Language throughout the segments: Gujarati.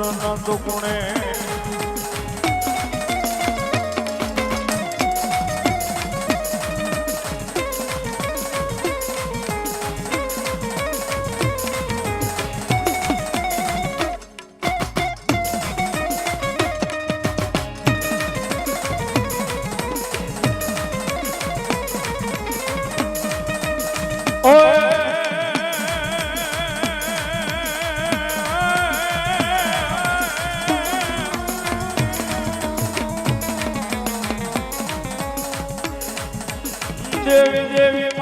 પુત્ર ન દુગુણે દેવી દેવી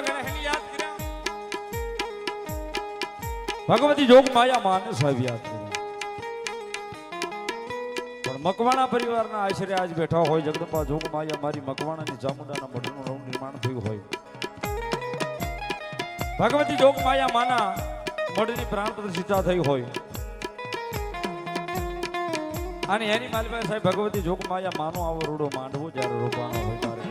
ગણેશની યાદ કર્યા ભગવતી જોગ માયા માને સાહેબ યાદ કર્યા પણ મકવાણા પરિવારના આશરે આજ બેઠા હોય, જગદંબા જોગ માયા મારી મકવાણાની ચામુંડાના મઢનું નવું નિર્માણ થયું હોય. ભગવતી જોગમાયા માના મઢની પ્રાણ પ્રતિષ્ઠા થઈ હોય. અને એની માલિકા સાહેબ ભગવતી જોગમાયા માનો આવો રૂડો માંડવો જ્યારે રોપાણો હોય ત્યારે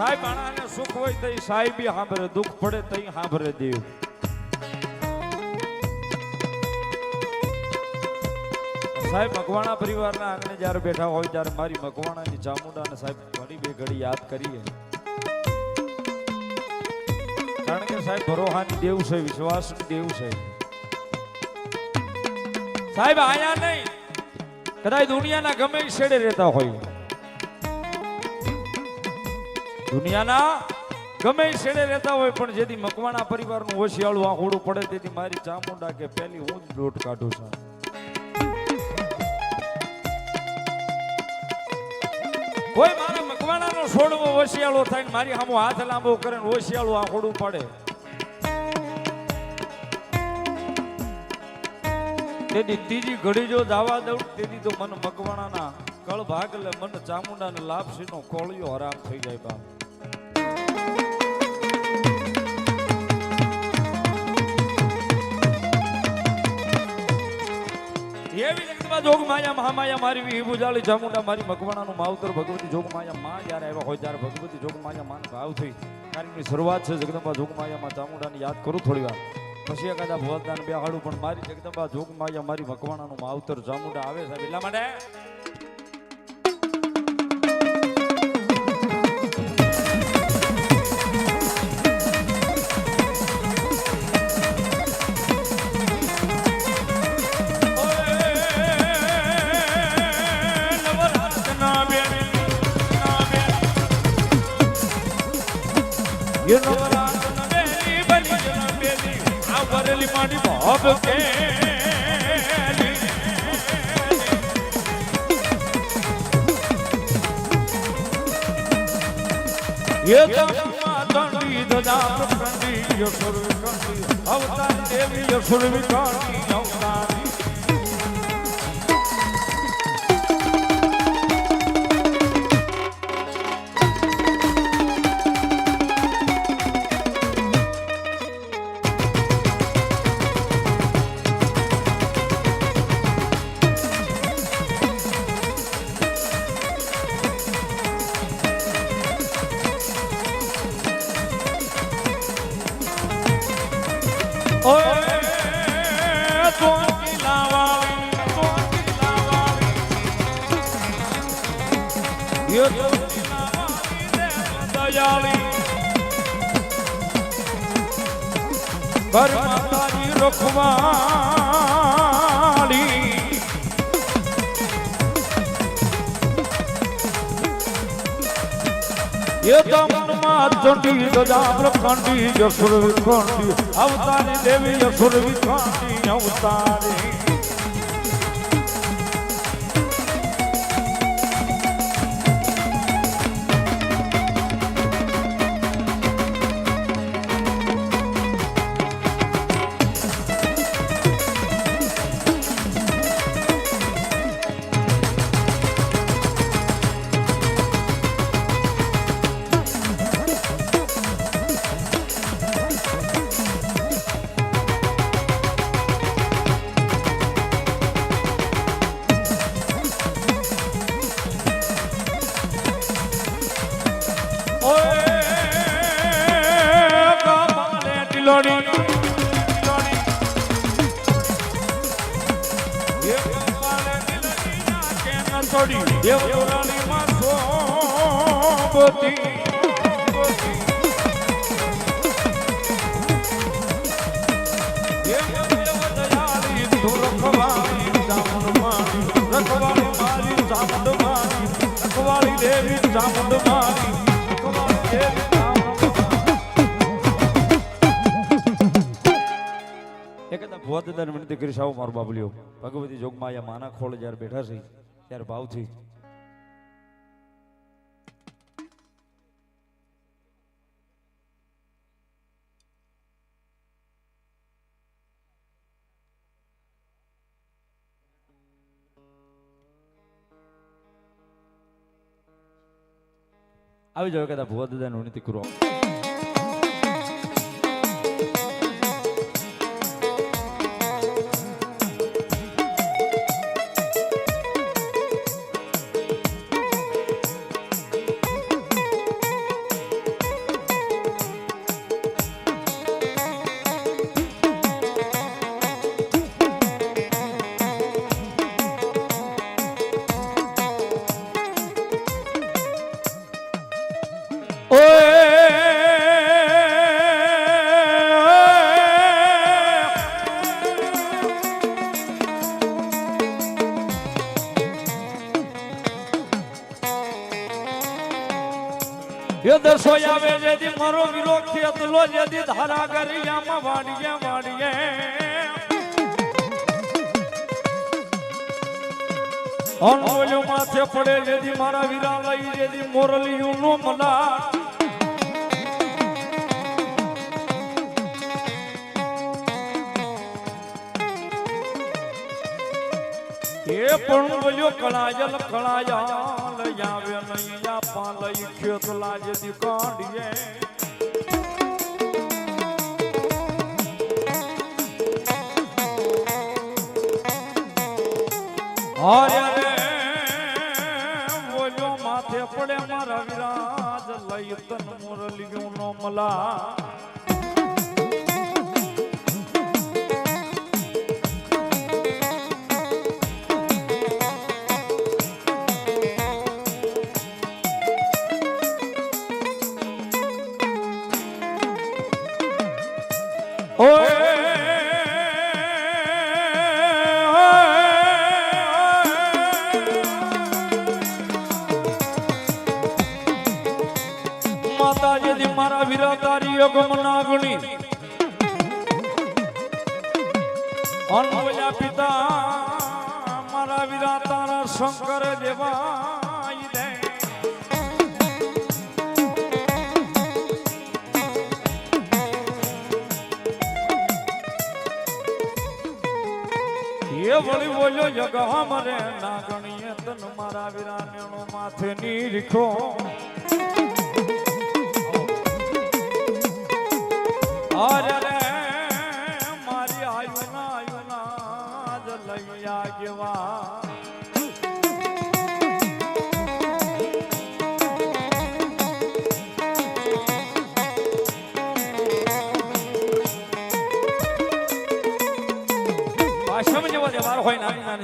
સાહેબ આણાને સુખ હોય તઈ સાહેબી સાંભળે દુઃખ પડે તઈ સાંભળે દેવ. સાહેબ, મકવાણા પરિવારના આંગણે જ્યારે બેઠા હોય ત્યારે મારી મકવાણાની ચામુંડાને સાહેબ ઘણી બે ઘડી યાદ કરીએ. કારણ કે સાહેબ, ભરોહાની દેવ છે, વિશ્વાસની દેવ છે. સાહેબ, આયા નહીં. કદાચ દુનિયાના ગમે છેડે રહેતા હોય. દુનિયાના ગમે છેડે રહેતા હોય, પણ જેથી મકવાણા પરિવારનું ઓશિયાળું આંખોડું પડે, તેથી મારી ચામુંડા કે પેલી હું જ દોટ કાઢું છું. કોઈ મારા મકવાણાનો છોડવો હોશિયાળો થાય ને મારી સામું હાથ લાંબો કરે ને ઓશિયાળું આંખોડું પડે. તેથી ત્રીજી ઘડી જો દાવા દઉં તેથી તો મન મકવાણાના કળ ભાગ લે, મન ચામુંડાને લાપસીનો કોળિયો હરામ થઈ જાય બાપ. એવી જગતમાં જોગ માયા, મહામાયા, મારી વિભુજાળી ચામુંડા મારી મકવાણાનું માવતર, ભગવતી જોગ માયા, માં જ્યારે આવ્યા હોય ત્યારે ભગવતી જોગ માયા માન ભાવ થઈ. કાર્યની શરૂઆત છે જગદંબા જોગ માયા, માં ચામુંડાની યાદ કરું થોડી વાર. પછી એકાદા ભગવતદાન બે હાડું પણ મારી જગદંબા જોગ માયા, મારી મકવાણાનું માવતર ચામુંડા આવે સાહેબ એટલા માટે. વરેલી માડી મોહબ તમમાં તણવી ધજા પ્રકંડી યસુર કંડી અવતાર દેવી યસુર વિકાણી અવતારી દમનમાં ચંડી ગજા પ્રખંડી યસુર વિખંડી અવતારી દેવી યસુર વિખંડી અવતારી એક હતા ભુવા દાદાને વિનંતી કરી આવો મારો બાબલિયો. ભગવતી જોગમાં અહીંયા માના ખોળ જ્યારે બેઠા છે. ત્યારે ભાવથી આવી જાવ કદા ભુવા દાદાને વિનંતી કરો એ દસો આવે જેથી મારો વિરો ખેતલો જેથી ધારા ગરિયામાં વાડીએ વાડીએ. અનોલ્યો માથે પડે જેથી મારા વીરા લઈ, જેથી મોરલિયું નો મલા એ પણ બોલ્યો, કળાયલ કળાયા લઈ આવે નહીં આપા લઈ ખેત લાજતી કાઢીએ અરે રે બોલ્યો માથે પડે મારા વિરાજ, લઈ તન મુરલિયું નો મલા શંકર દેવા દે. એ વળી બોલ્યો જગા મરે ના ગણીએ તન મારા વીરાનેણો માથે નીરખો. અરે રે, મારી આયુ ના આયુ ના જ લઈ આગેવા.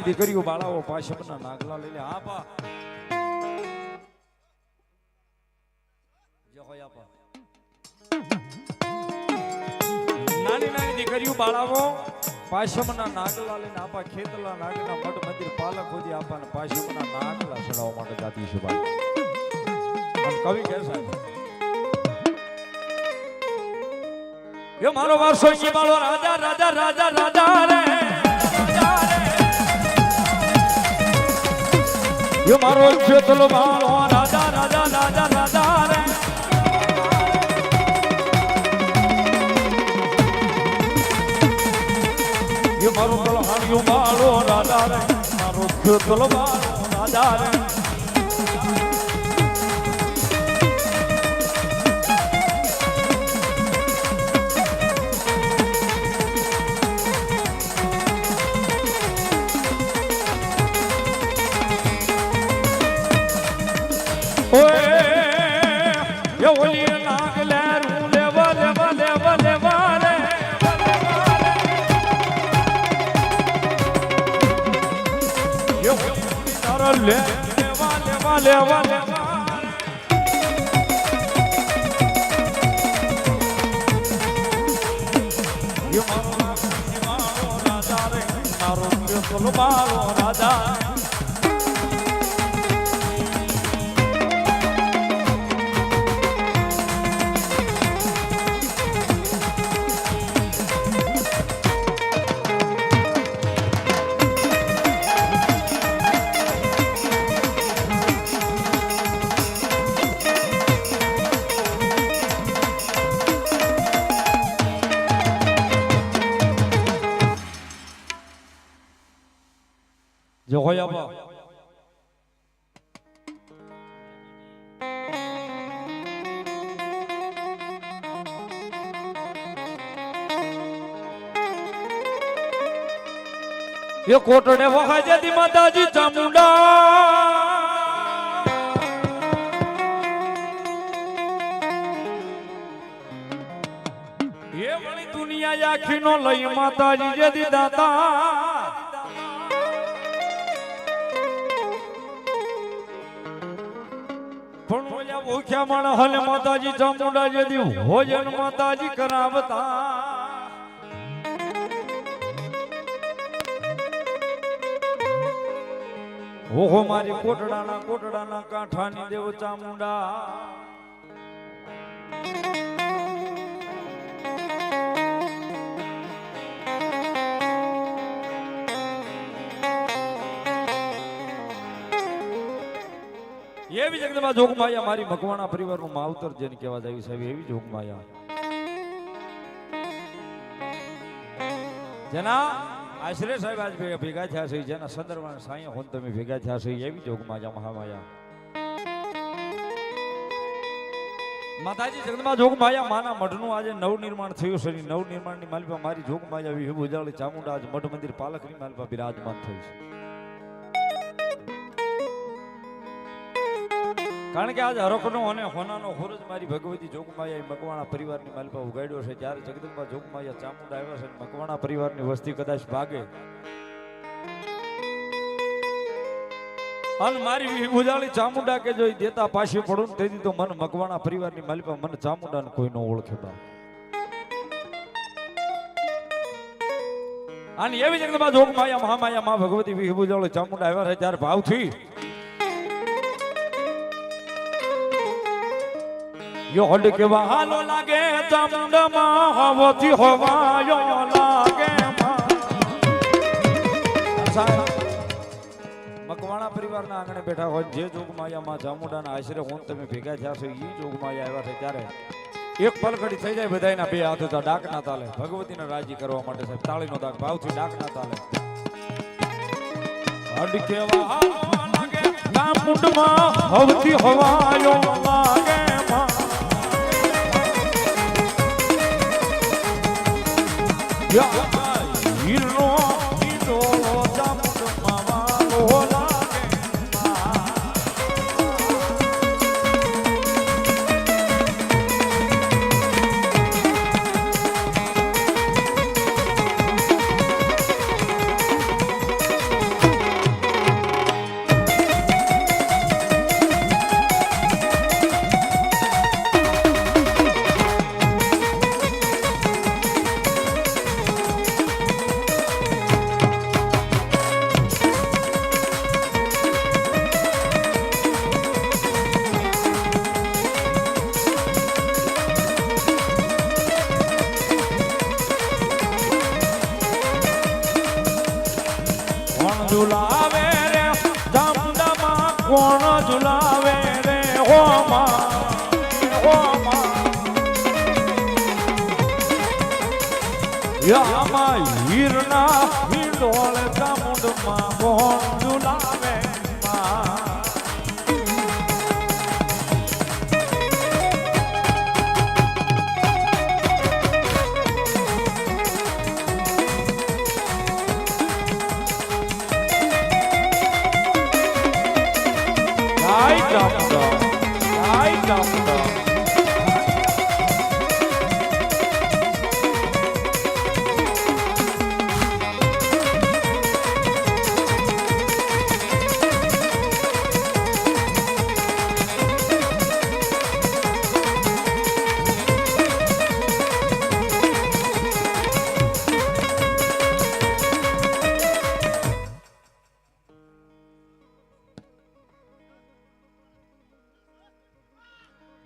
નાની દીકરીઓ, બાળાઓ પાછળના નાગલા લઈ લે. હા નાની નાની દીકરીઓ, બાળાઓ પાશમના નાગલા લઈને આપા. ખેતલા નાગના મઠ મંદિર, પાલક સુધી આપાને પાશમના નાગલા ચડાવવા માટે જાતી છે ભાઈ કવિ કે સાહેબ મારો વારસો બાળો. રાજા રાજા રાજા રાજા રે. એ મારો ખેતલો બાળો રાજા રાજા રાજા રાજા રે યો મારો કલહાણિયો મારો રાજા રે મારો ખેતલો બાળો રાજા રે લે લેવા લેવા લેવા લેવા મારો રાજા રે મારો રાજા આપો એ કોટડે વખાજે દી માતાજી ચામુંડા. એ વળી દુનિયા આખી નો લઈ માતાજી જે દી પણ ઓલા ભૂખ્યા માણસ હલે માતાજી ચામુંડા જે દી ભોજન માતાજી કરાવતા. ઓહો મારી કોટડાના કોટડાના કાંઠાની દેવ ચામુંડા. એવી જગદંબા જોગમાયા, મારી મકવાણા પરિવારનું માવતર જેને કહેવા જાય સાહેબ, એવી જોગમાયા. જેના આશરે સાહેબ આજ ભેગા થયા છે, જેના સંદર્ભમાં સાંઈ હોન તમે ભેગા થયા છે, એવી જોગમાયા, મહામાયા. માતાજી જગદંબા જોગમાયા, માના મઢનું આજે નવનિર્માણ થયું છે નવ નિર્માણની માલિપા મારી જોગમાયા વિહુ, ઉજાળી ચામુંડા, આજ મઠ મંદિર પાલકની માલિપા બિરાજમાન થયું છે. કારણ કે આજ હરખનો અને હોનાનો ખોરજ મારી ભગવતી જોગમાયા મકવાણા પરિવારની માલિકા ઉગાડ્યો છે. જ્યારે જગદંબા જોગમાયા ચામુંડા આવ્યા છે મકવાણા પરિવારની વસ્તી કદાચ ભાગે. અને મારી ઉજાળી ચામુંડા કે જોઈ દેતા પાછી પડું તેથી તો મન મકવાણા પરિવારની માલિકા મન ચામુંડાને કોઈ ન ઓળખે બા અને એવી જગદંબા જોગમાયા, મહામાયા, માં ભગવતી વિહી ઉજાળી ચામુંડા આવ્યા છે. ત્યારે ભાવથી યો હડ કે હાલો લાગે ચામુંડમાં હવથી હોવાયો લાગે મકવાણા પરિવારના આંગણે બેઠા હોય, જે જોગમાયામાં ચામુંડાના આશરે હું તમે ભેગા થયા છો એ જોગમાયા આવ્યા છે ત્યારે એક પલખડી થઈ જાય બધાયના બે હાથ હતા ડાક ના તાલે. ભગવતીને રાજી કરવા માટે સાહેબ, તાળીનો દાગ ભાવથી ડાક ના તાલે. હડ કેવા લાગે ચામુંડમાં હવથી હોવાયો લાગે. હીરો યામાં હીરના હિંડોળ ચામુંડમાં કોણ ઝુલાવે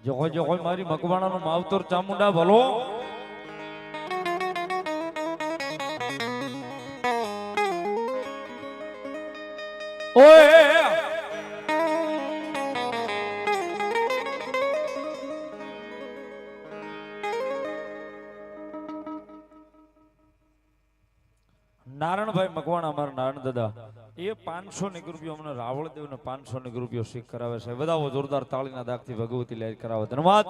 જો હોય જો હોય મારી મકવાણાનું માવતર ચામુંડા ભલો. ઓય! નારણભાઈ મકવાણા, અમારા નારણ દાદા એ પાંચસો ની રૂપિયો અમને રાવળદેવ ને પાંચસો ની રૂપિયો શીખ કરાવે છે. બધા જોરદાર તાળીના દાગથી ભગવતી લહેર કરાવે. ધન્યવાદ.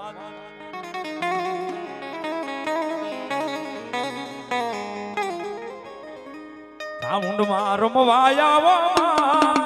ચામુંડમાં રમવાયા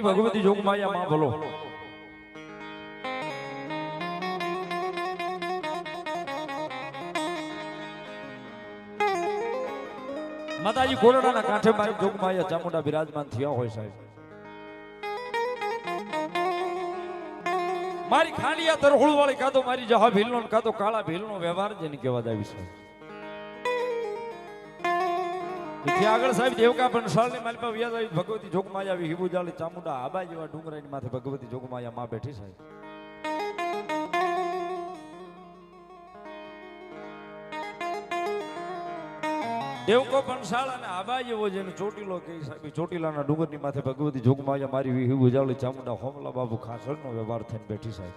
મારી ભગવતી જોગ માયા માં ભલો માતાજી કોરડાના કાંઠે મારી જોગ માયા ચામુંડા બિરાજમાન થયા હોય સાહેબ. મારી ખાંડિયા તરહોળ વાળી કાતો મારી જહા ભીલનો નો કાતો કાળા ભીલનો વ્યવહાર જેને કહેવા આવી છે એથી આગળ સાહેબ દેવકા પણ સાળની મારી પાસે વ્યાજ આવી ભગવતી જોગમાયા આવી હિબુજાળી ચામુંડા, આબા જેવા ડુંગરાની માથે ભગવતી જોગમાયા માં બેઠી સાહેબ. દેવકો પંસાળ અને આબા જેવો જેને ચોટીલો કહી સાહેબ ચોટીલાના ડુંગરની માથે ભગવતી જોગમાયા મારી ઉજાળી ચામુંડા, હોમલા બાબુ ખાસરનો વ્યવહાર થઈને બેઠી સાહેબ.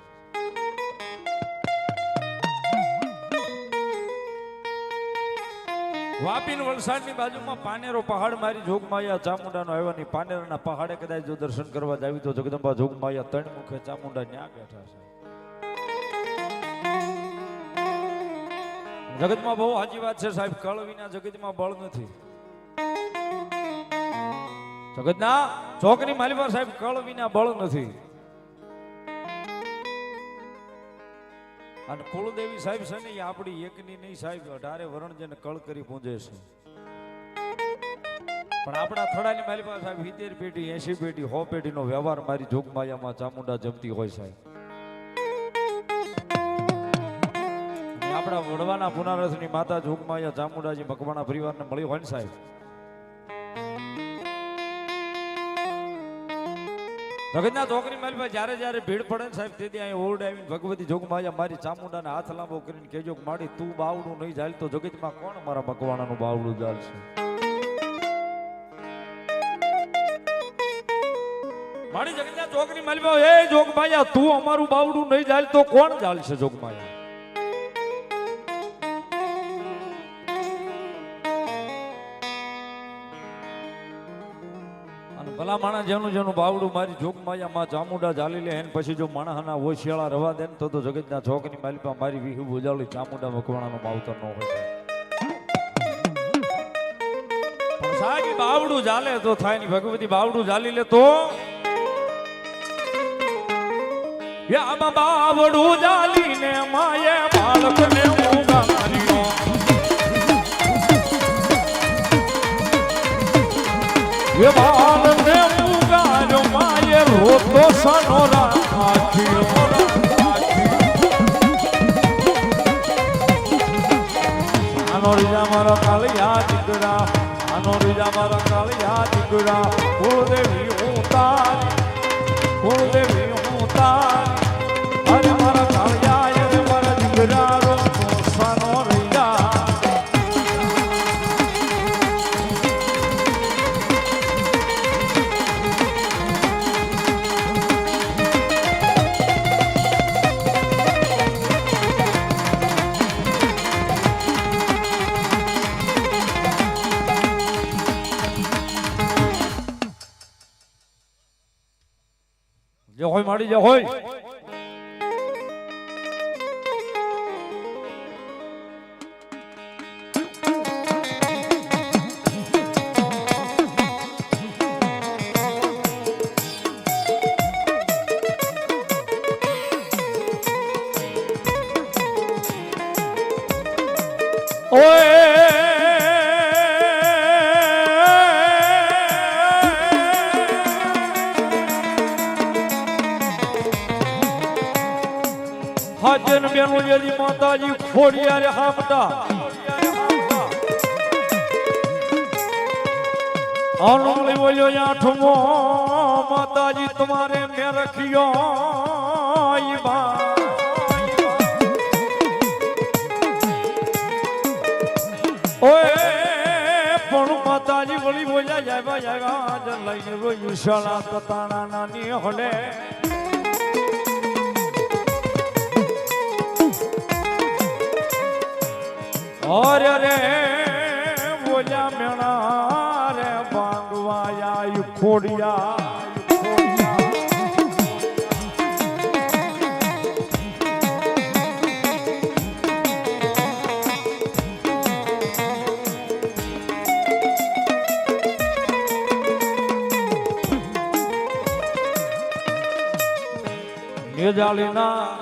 વાપીન વલસાડની બાજુમાં પાનેરો પહાડ મારી જોગમાયા ચામુંડાનો આવ્યા ની પાનેરના પહાડે કદાચ જો દર્શન કરવા જાવી તો જગદંબા જોગમાયા ત્રણ મુખે ચામુંડા ન્યા બેઠા છે. જગતમાં બહુ સાચી વાત છે સાહેબ, કળ વિના જગતમાં બળ નથી. જગતના ચોકની માલિપા સાહેબ, કળ વિના બળ નથી. અને કુળદેવી સાહેબ છે ને, એ આપણી એકની નહીં સાહેબ, અઢારે જેને કળ કરી પૂંજે છે. પણ આપણા થડાની માલિપા સાહેબ, સિત્તેર પેઢી એસી પેઢી સો પેઢીનો વ્યવહાર મારી જોગમાયામાં ચામુંડા જમતી હોય સાહેબ. આપણા વડવાના પુનારથની માતા જોગમાયા ચામુંડાજી મકવાણા પરિવારને મળી હોય ને સાહેબ. જગતના મારી પાસે જ્યારે જ્યારે ભીડ પડે ને સાહેબ, તેથી અહીં ઓરડે આવીને ભગવતી જોગમાયા મારી ચામુંડાને હાથ લાંબો કરીને કહેજો માડી, તું બાવડું નહીં જાય તો જગતમાં કોણ મારા મકવાણાનું બાવડું ચાલશે મારી જગતના છોકરી પાસે, એ જોગમાયા તું અમારું બાવડું નહીં જાય તો કોણ ચાલશે જોગમાયા ભલા માણસ જેનું જેનું બાવડું મારી જોગમાયા માં ચામુંડા ચાલી લે, એને પછી જો માણસના ઓશિયાળા રવા દે ને તો તો જગતના છોકની માલિપા મારી વિહુ બોજાળી ચામુંડા મકવાણાનું માવતર ન હોય. સાગી બાવડું ચાલે તો થાયની ભગવતી બાવડું ચાલી લે તો? આમાં બાવડું ચાલીને માએ બાળકને ઊંઘા માએ સનોર માતાજી ખોડિયારે હામટા આનંદ બોલ્યો, આઠમો માતાજી, તમારે મેં રખ્યો ઓય, પણ માતાજી વળી બોલ્યા જાય જાય જન લઈને રોયું શાળા તતાણા નાની હલે. અરે રે બોલ્યા મેણા રે બાંગવાયા ખોડિયા નિજાલીના